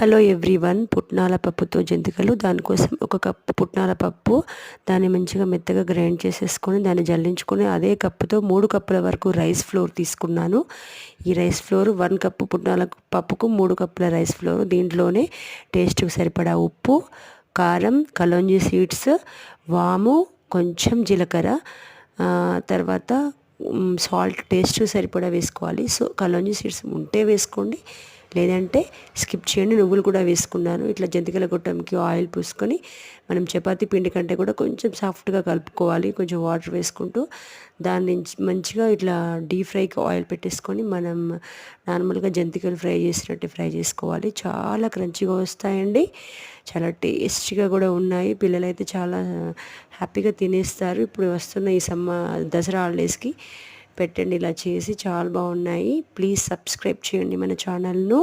Hello everyone పుట్నాల పప్పుతో జంతికలు. దానికోసం ఒక కప్పు పుట్నాల పప్పు దాన్ని మంచిగా మెత్తగా గ్రైండ్ చేసేసుకొని దాన్ని జల్లించుకొని అదే కప్పుతో మూడు కప్పుల వరకు రైస్ ఫ్లోర్ తీసుకున్నాను. ఈ రైస్ ఫ్లోర్ వన్ కప్పు పుట్నాల పప్పుకు మూడు కప్పుల రైస్ ఫ్లోర్ దీంట్లోనే టేస్ట్కి సరిపడా ఉప్పు కారం కలోంజీ సీడ్స్ వాము కొంచెం జీలకర్ర తర్వాత సాల్ట్ టేస్ట్ సరిపడా వేసుకోవాలి. సో కలోంజీ సీడ్స్ ఉంటే వేసుకోండి. లేదంటే స్కిప్ చేయండి నువ్వులు కూడా వేసుకున్నాను. ఇట్లా జంతికల గొట్టంకి ఆయిల్ పూసుకొని మనం చపాతి పిండి కంటే కూడా కొంచెం సాఫ్ట్గా కలుపుకోవాలి. కొంచెం వాటర్ వేసుకుంటూ దాన్ని మంచిగా ఇట్లా డీప్ ఫ్రైకి ఆయిల్ పెట్టేసుకొని మనం నార్మల్గా జంతికలు ఫ్రై చేసినట్టు ఫ్రై చేసుకోవాలి. చాలా క్రంచిగా వస్తాయండి. చాలా టేస్టీగా కూడా ఉన్నాయి. పిల్లలైతే చాలా హ్యాపీగా తినేస్తారు. ఇప్పుడు వస్తున్న ఈ సమ్మ దసరా హాలిడేస్కి పెట్టండి. ఇలా చేసి చాలా బాగున్నాయి. ప్లీజ్ సబ్స్క్రైబ్ చేయండి మన ఛానల్ను.